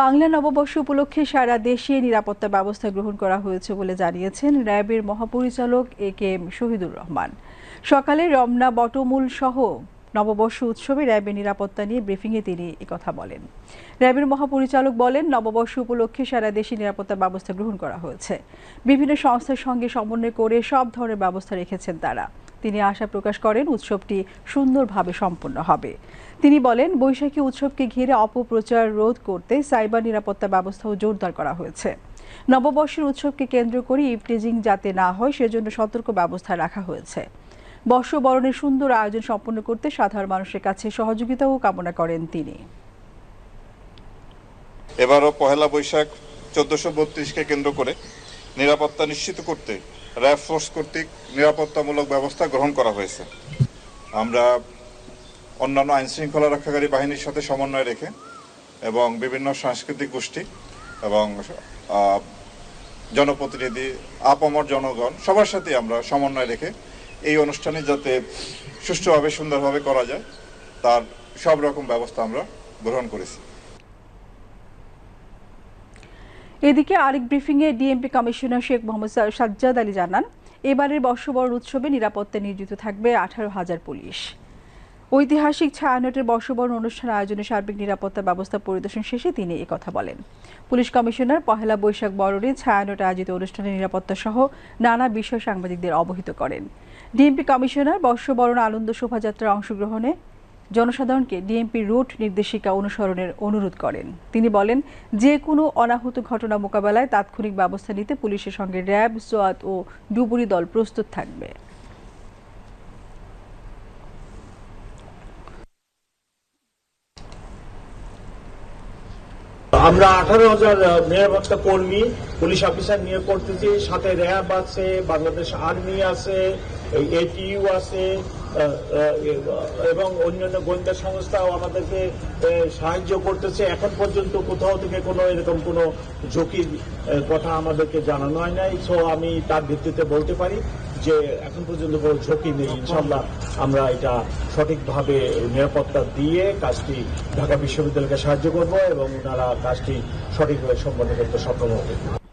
বাংলা নববর্ষ উপলক্ষে সারা দেশে নিরাপত্তা ব্যবস্থা গ্রহণ করা হয়েছে বলে জানিয়েছেন র্যাবের মহাপরিচালক A K M Shahidur Rahman. সকালে রমনা বটমূল সহ নববর্ষ উৎসবে র্যাবের নিরাপত্তা নিয়ে ব্রিফিংয়ে তিনি একথা বলেন। র্যাবের মহাপরিচালক বলেন, নববর্ষ উপলক্ষে সারা দেশে নিরাপত্তা ব্যবস্থা গ্রহণ করা হয়েছে। বিভিন্ন সংস্থার সঙ্গে সমন্বয় করে সব ধরনের ব্যবস্থা রেখেছেন তারা। তিনি আশা প্রকাশ করেন উৎসবটি সুন্দরভাবে সম্পন্ন হবে। তিনি বলেন, বৈশাখী উৎসবকে ঘিরে অপপ্রচার রোধ করতে সাইবার নিরাপত্তা ব্যবস্থাও জোরদার করা হয়েছে। নববর্ষের উৎসবকে কেন্দ্র করে ইভটিজিং যাতে না হয়, সেজন্য সতর্ক ব্যবস্থা রাখা হয়েছে। বর্ষবরণের সুন্দর আয়োজন সম্পন্ন করতে সাধারণ মানুষের কাছে সহযোগিতাও কামনা করেন তিনি। এবারও পহেলা বৈশাখ চোদ্দশো বত্রিশকে কেন্দ্র করে নিরাপত্তা নিশ্চিত করতে, র্যাব ফোর্স কর্তৃক নিরাপত্তামূলক ব্যবস্থা গ্রহণ করা হয়েছে। আমরা অন্যান্য আইন শৃঙ্খলা রক্ষাকারী বাহিনীর সাথে সমন্বয় রেখে এবং বিভিন্ন সাংস্কৃতিক গোষ্ঠী এবং জনপ্রতিনিধি, আপামর জনগণ, সবার সাথে আমরা সমন্বয় রেখে এই অনুষ্ঠানে যাতে সুষ্ঠুভাবে, সুন্দরভাবে করা যায়, তার সব রকম ব্যবস্থা আমরা গ্রহণ করেছি। এদিকে আরেক ব্রিফিংয়ে ডিএমপি কমিশনার শেখ মোহাম্মদ সাজ্জাদ আলী জানান, এবারের বর্ষবরণ উৎসবে নিরাপত্তা নিয়োজিত থাকবে আঠারো হাজার পুলিশ। ঐতিহাসিক ছায়ানটের বর্ষবরণ অনুষ্ঠান আয়োজনে সার্বিক নিরাপত্তা ব্যবস্থা পরিদর্শন শেষে তিনি একথা বলেন। পুলিশ কমিশনার পহেলা বৈশাখ বরণে ছায়ানট আয়োজিত অনুষ্ঠানে নিরাপত্তা সহ নানা বিষয় সাংবাদিকদের অবহিত করেন। ডিএমপি কমিশনার বর্ষবরণ আনন্দ শোভাযাত্রার অংশগ্রহণে জনসাধারণকে ডিএমপি রুট নির্দেশিকা অনুসরণের অনুরোধ করেন। তিনি বলেন, যে কোনো অনাহুত ঘটনা মোকাবেলায় তাৎক্ষণিক ব্যবস্থা নিতে পুলিশের সঙ্গে র্যাব, সোয়াত ও ডুবুরি দল প্রস্তুত থাকবে। আমরা আঠারো হাজার নিরাপত্তা কর্মী, পুলিশ অফিসার নিয়োগ করতেছি, সাথে র্যাব আছে, বাংলাদেশ আর্মি আছে এটিইউ আছে এবং অন্যান্য গোয়েন্দা সংস্থাও আমাদেরকে সাহায্য করতেছে। এখন পর্যন্ত কোথাও থেকে কোনো এরকম কোনো ঝুঁকির কথা আমাদেরকে জানানো হয় নাই। সো আমি তার ভিত্তিতে বলতে পারি যে এখন পর্যন্ত কোনো ঝুঁকি নেই। ইনশাল্লাহ আমরা এটা সঠিকভাবে নিরাপত্তা দিয়ে কাজটি ঢাকা বিশ্ববিদ্যালয়কে সাহায্য করব এবং ওনারা কাজটি সঠিকভাবে সম্পন্ন করতে সক্ষম হবে।